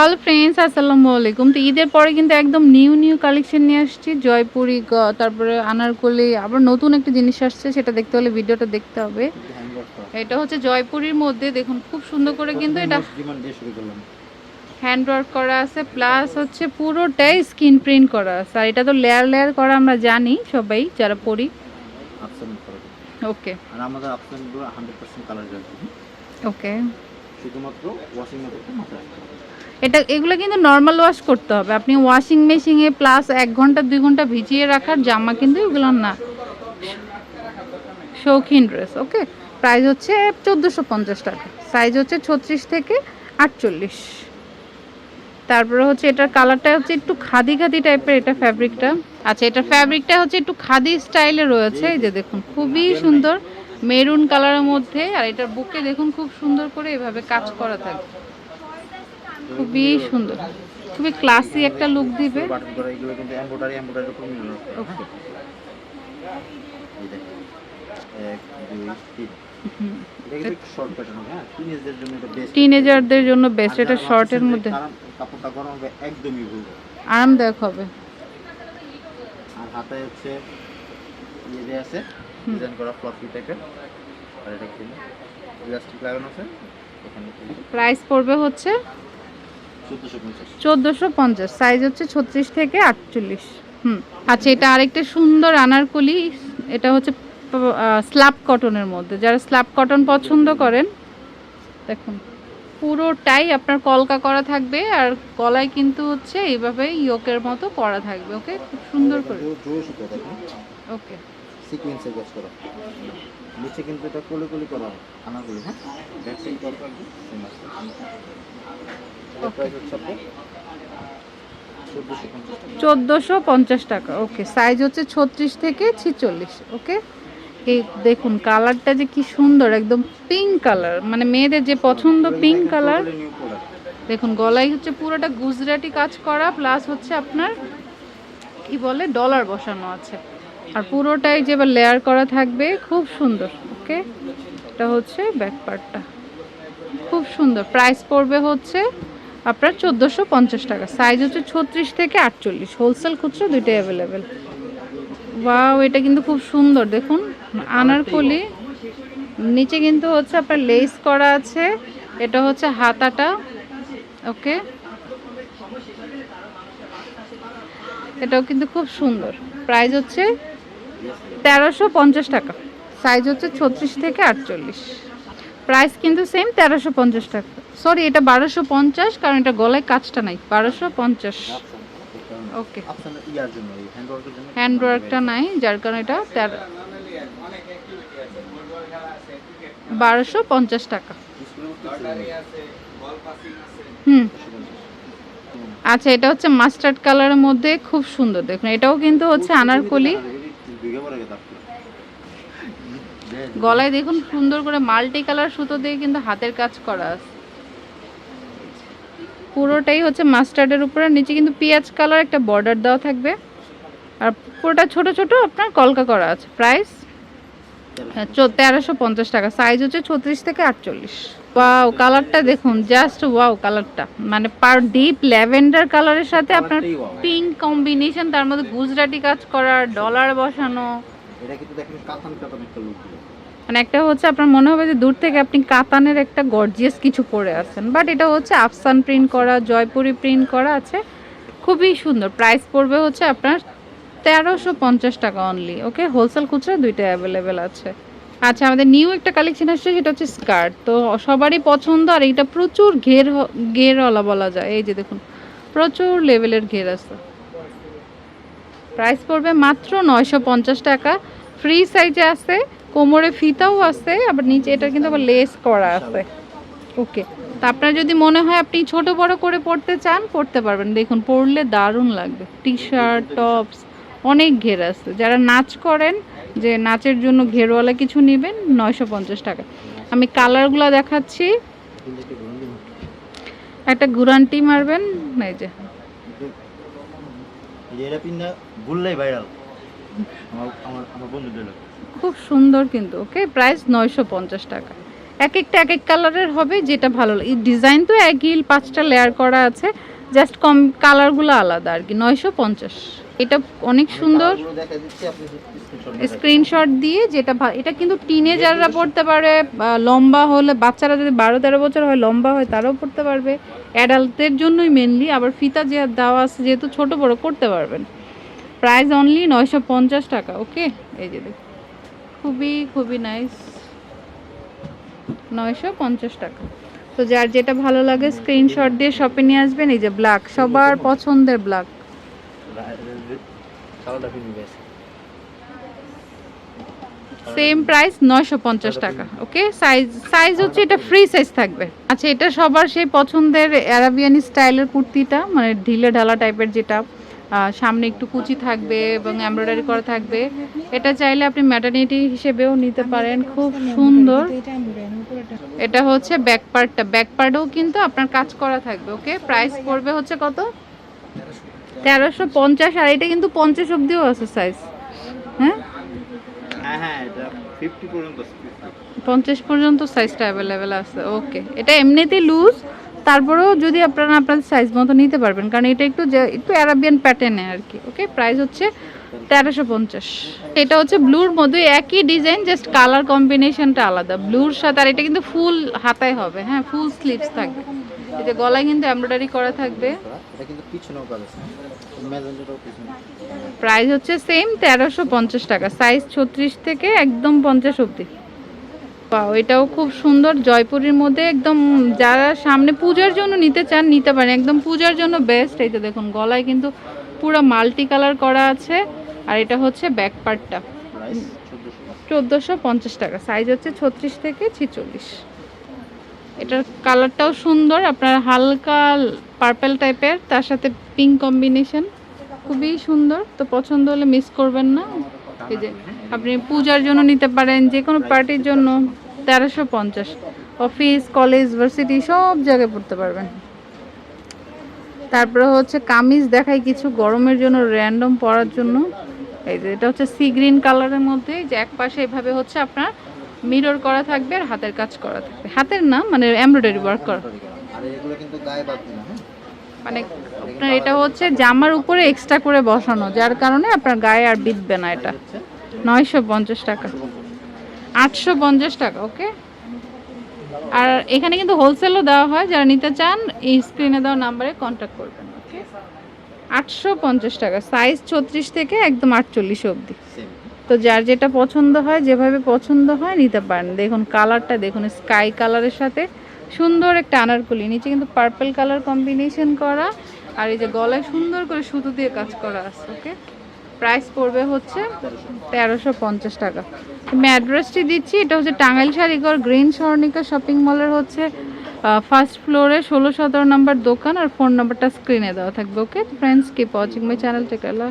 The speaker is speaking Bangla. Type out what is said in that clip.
হ্যালো ফ্রেন্ডস আসসালামু আলাইকুম তো ঈদের পরে কিন্তু একদম নিউ নিউ কালেকশন নিয়ে আসছি। জয়পুরি তারপরে আনারকলি আবার নতুন একটা জিনিস আসছে সেটা দেখতে হলে ভিডিওটা দেখতে হবে। এটা হচ্ছে জয়পুরির মধ্যে দেখুন খুব সুন্দর করে কিন্তু এটা ডিমান্ড দিয়ে শুরু করলাম? হ্যান্ড ওয়ার্ক করা আছে প্লাস হচ্ছে পুরোটাই স্ক্রিন প্রিন্ট করা আছে। আর এটা তো লেয়ার লেয়ার করা আমরা জানি সবাই যারা পড়ি ওকে আর আমাদের আফসানগুলো হান্ড্রেড পার্সেন্ট কালার যাবে ওকে শুধুমাত্র ওয়াশিং মেথডটা মাথায় রাখতে হবে। এটা এগুলো কিন্তু নর্মাল ওয়াশ করতে হবে। আপনি ওয়াশিং মেশিনে প্লাস এক ঘণ্টা দুই ঘণ্টা ভিজিয়ে রাখার জামা কিন্তু এগুলো না। শৌখিন ড্রেস ওকে প্রাইস হচ্ছে চোদ্দোশো পঞ্চাশ টাকা। সাইজ হচ্ছে ছত্রিশ থেকে আটচল্লিশ। তারপরে হচ্ছে এটার কালারটা হচ্ছে একটু খাদি খাদি টাইপের এটা ফ্যাব্রিকটা আচ্ছা এটার ফ্যাব্রিকটা হচ্ছে একটু খাদি স্টাইলে রয়েছে। এই যে দেখুন খুবই সুন্দর। মেরুন কালারের মধ্যে আর এটার বুকে দেখুন খুব সুন্দর করে এভাবে কাজ করা থাকে। খুবই সুন্দর। খুবই ক্লাসি একটা লুক দিবে। টিনেজারদের জন্য বেস্ট এটা শর্টের মধ্যে। কাপড়টা গরম হবে একদমই আরামদায়ক হবে। আর হাতে হচ্ছে ইয়ে দিয়ে আছে ডিজাইন করা ফ্লপি টাইপের আর এটা কিন্তু ইলাস্টিক লাগানো আছে। প্রাইস পড়বে হচ্ছে চোদ্দোশো পঞ্চাশ। সাইজ হচ্ছে ছত্রিশ থেকে আটচল্লিশ। হুম আচ্ছা এটা আরেকটা সুন্দর আনারকলি এটা হচ্ছে স্ল্যাব কটনের মধ্যে। যারা স্ল্যাব কটন পছন্দ করেন দেখুন পুরোটাই আপনার কলকা করা থাকবে আর গলায় কিন্তু হচ্ছে এইভাবে ইয়োকের মতো করা থাকবে ওকে খুব সুন্দর করে। ওকে সিকোয়েন্সে কাজ করা। নিচে কিন্তু এটা কলি কলি করা হয় আনাগুলি হ্যাঁ? চোদ্দোশো পঞ্চাশ টাকা ওকে সাইজ হচ্ছে ছত্রিশ থেকে ছিচল্লিশ ওকে এই দেখুন কালারটা যে কি সুন্দর একদম পিঙ্ক কালার মানে মেয়েদের যে পছন্দ পিঙ্ক কালার দেখুন গলায় হচ্ছে পুরোটা গুজরাটি কাজ করা প্লাস হচ্ছে আপনার কি বলে ডলার বসানো আছে। আর পুরোটাই যে লেয়ার করা থাকবে খুব সুন্দর ওকে এটা হচ্ছে ব্যাক পার্টটা খুব সুন্দর প্রাইস পড়বে হচ্ছে আপনার চোদ্দোশো পঞ্চাশ টাকা। সাইজ হচ্ছে ছত্রিশ থেকে আটচল্লিশ। হোলসেল খুচরো দুইটাই অ্যাভেলেবেল ওয়াও এটা কিন্তু খুব সুন্দর। দেখুন আনারকলি নিচে কিন্তু হচ্ছে আপনার লেস করা আছে। এটা হচ্ছে হাতাটা। ওকে এটাও কিন্তু খুব সুন্দর। প্রাইস হচ্ছে তেরোশো পঞ্চাশ টাকা। সাইজ হচ্ছে ছত্রিশ থেকে আটচল্লিশ। প্রাইস কিন্তু সেম তেরোশো পঞ্চাশ টাকা। সরি এটা বারোশো পঞ্চাশ, কারণ এটা গলায় কাজটা নাই। বারোশো পঞ্চাশ। ওকে আপনার ইয়ার জন্য এই হ্যান্ড ওয়ার্কের জন্য হ্যান্ড ওয়ার্কটা নাই, যার কারণে এটা বারোশো পঞ্চাশ টাকা। হুম। আচ্ছা এটা হচ্ছে মাস্টার্ড কালারের মধ্যে খুব সুন্দর। দেখুন, এটাও কিন্তু হচ্ছে আনারকলি। গলায় দেখুন, সুন্দর করে মাল্টি কালার সুতো দিয়ে কিন্তু হাতের কাজ করা আছে। পুরোটাই হচ্ছে মাস্টার্ডের উপরে নিচে কিন্তু পেঁয়াজ কালার একটা বর্ডার দেওয়া থাকবে। আর পুরোটা ছোট ছোট আপনার কলকা করা আছে। প্রাইস তেরোশো পঞ্চাশ টাকা। সাইজ হচ্ছে ছত্রিশ থেকে আটচল্লিশ। ওয়াও কালারটা দেখুন জাস্ট ওয়াও কালারটা মানে পার ডিপ ল্যাভেন্ডার কালারের সাথে আপনার পিঙ্ক কম্বিনেশন তার মধ্যে গুজরাটি কাজ করা ডলার বসানো। এটা কিন্তু দেখেন কাতান কাতান একটা লুক মানে একটা হচ্ছে আপনার মনে হবে যে দূর থেকে আপনি কাতানের একটা গর্জিয়াস কিছু পরে আছেন বাট এটা হচ্ছে আফসান প্রিন্ট করা, জয়পুরি প্রিন্ট করা আছে, খুবই সুন্দর। প্রাইস পড়বে হচ্ছে আপনার তেরোশো পঞ্চাশ টাকা অনলি ওকে হোলসেল খুচরা দুইটা অ্যাভেলেবেল আছে। আচ্ছা আমাদের নিউ একটা কালেকশন আসছে, সেটা হচ্ছে স্কার্ট তো সবারই পছন্দ, আর এটা প্রচুর ঘের ঘেরওয়ালা বলা যায়। এই যে দেখুন, প্রচুর লেভেলের ঘের আছে। প্রাইস পড়বে মাত্র নয়শো পঞ্চাশ টাকা। ফ্রি সাইজে আছে কোমরে ফিতাও আছে, আবার নিচে এটা কিন্তু আবার লেস করা আছে। ওকে তা আপনার যদি মনে হয় আপনি ছোট বড় করে পড়তে চান, পড়তে পারবেন। দেখুন পরলে দারুণ লাগবে। টি শার্ট টপস অনেক ঘের আছে। যারা নাচ করেন, যে নাচের জন্য ঘেরওয়ালা কিছু নেবেন, নয়শো পঞ্চাশ টাকা। আমি কালারগুলো দেখাচ্ছি। একটু গুরান্টি মারবেন, এই যে। ভুললেই ভাইরাল আমার আমার বন্ধুদের খুব সুন্দর কিন্তু ওকে প্রাইস নয়শো পঞ্চাশ টাকা। এক একটা এক এক কালারের হবে যেটা ভালো লাগে। ডিজাইন তো একই পাঁচটা লেয়ার করা আছে জাস্ট কম কালারগুলো আলাদা আর কি নয়শো পঞ্চাশ। এটা অনেক সুন্দর। স্ক্রিনশট স্ক্রিনশট দিয়ে যেটা এটা কিন্তু টিনেজাররা পড়তে পারে লম্বা হলে বাচ্চারা যদি বারো তেরো বছর হয় লম্বা হয় তারাও পড়তে পারবে। অ্যাডাল্টদের জন্যই মেনলি আবার ফিতা যে দেওয়া আছে যেহেতু ছোট বড় করতে পারবেন। প্রাইস অনলি নয়শো পঞ্চাশ টাকা ওকে এই যে দেখুন। খুবই খুবই নাইস নয়শো পঞ্চাশ টাকা। তো যার যেটা ভালো লাগে স্ক্রিনশট দিয়ে শপে নিয়ে আসবেন। এই যে ব্ল্যাক সবার পছন্দের ব্ল্যাক সেম প্রাইস নয়শো পঞ্চাশ টাকা ওকে সাইজ সাইজ হচ্ছে এটা ফ্রি সাইজ থাকবে। আচ্ছা এটা সবার সেই পছন্দের অ্যারাবিয়ানি স্টাইলের কুর্তিটা মানে ঢিলে ঢালা টাইপের যেটা সামনে একটু কুচি থাকবে এবং এমব্রয়ডারি করা থাকবে। এটা চাইলে আপনি ম্যাটার্নিটি হিসেবেও নিতে পারেন। খুব সুন্দর। এটা হচ্ছে ব্যাক পার্টটা ব্যাক পার্টেও কিন্তু আপনার কাজ করা থাকবে ওকে প্রাইস পড়বে হচ্ছে কত? তেরোশো পঞ্চাশ আর এটা কিন্তু পঞ্চাশ অব্দিও আছে সাইজ হ্যাঁ? হ্যাঁ হ্যাঁ পঞ্চাশ পর্যন্ত সাইজটা অ্যাভেলেবেল আছে ওকে এটা এমনিতেই লুজ তারপরেও যদি আপনারা আপনাদের সাইজ মতো নিতে পারবেন কারণ এটা একটু একটু অ্যারাবিয়ান প্যাটার্নে আর কি ওকে প্রাইস হচ্ছে তেরোশো পঞ্চাশ। এটা হচ্ছে ব্লুর মধ্যে একই ডিজাইন জাস্ট কালার কম্বিনেশনটা আলাদা। ব্লুর সাথে আর এটা কিন্তু ফুল হাতায় হবে হ্যাঁ ফুল স্লিভস থাকবে। এতে গলায় কিন্তু এমব্রয়ডারি করা থাকবে। প্রাইস হচ্ছে সেম তেরোশো পঞ্চাশ টাকা সাইজ ছত্রিশ থেকে একদম পঞ্চাশ অবধি। পাও এটাও খুব সুন্দর। জয়পুরের মধ্যে একদম যারা সামনে পূজার জন্য নিতে চান নিতে পারেন। একদম পূজার জন্য বেস্ট এই তো দেখুন গলায় কিন্তু পুরো মাল্টি কালার করা আছে। আর এটা হচ্ছে ব্যাক পার্টটা চোদ্দোশো চোদ্দোশো পঞ্চাশ টাকা সাইজ হচ্ছে ছত্রিশ থেকে ছিচল্লিশ। এটার কালারটাও সুন্দর আপনার হালকা পার্পেল টাইপের তার সাথে পিঙ্ক কম্বিনেশন খুবই সুন্দর। তো পছন্দ হলে মিস করবেন না। এই যে আপনি পূজার জন্য নিতে পারেন যে কোনো পার্টির জন্য তেরোশো পঞ্চাশ। অফিস কলেজ ভার্সিটি সব জায়গায় পড়তে পারবেন। তারপরে হচ্ছে কামিজ দেখায় কিছু গরমের জন্য র্যান্ডম পরার জন্য। এই যে এটা হচ্ছে সি গ্রিন কালারের মধ্যে যে এক পাশে এভাবে হচ্ছে আপনার মিরর করা থাকবে আর হাতের কাজ করা থাকবে। হাতের না মানে এমব্রয়ডারি ওয়ার্ক করা। হ্যাঁ? মানে আপনার এটা হচ্ছে জামার উপরে এক্সট্রা করে বসানো যার কারণে আপনার গায়ে আর বিঁধবে না এটা। নয়শো পঞ্চাশ টাকা। আটশো পঞ্চাশ টাকা ওকে আর এখানে কিন্তু হোলসেলও দেওয়া হয় যারা নিতে চান এই স্ক্রিনে দেওয়া নাম্বারে কন্ট্যাক্ট করবেন ওকে আটশো পঞ্চাশ টাকা সাইজ ছত্রিশ থেকে একদম আটচল্লিশ অবধি। তো যার যেটা পছন্দ হয় যেভাবে পছন্দ হয় নিতে পারেন। দেখুন কালারটা দেখুন স্কাই কালারের সাথে সুন্দর একটা আনারকলি নিচে কিন্তু পার্পল কালার কম্বিনেশন করা। আর এই যে গলায় সুন্দর করে সুতো দিয়ে কাজ করা আছে ওকে প্রাইস পড়বে হচ্ছে তেরোশো পঞ্চাশ টাকা। আমি অ্যাড্রেসটি দিচ্ছি, এটা হচ্ছে টাঙ্গাইল শাড়িঘর, গ্রিন স্বর্ণিকা শপিং মলের হচ্ছে ফার্স্ট ফ্লোরে ষোলো সতেরো নাম্বার দোকান আর ফোন নাম্বারটা স্ক্রিনে দেওয়া থাকবে okay friends keep watching my channel take Allah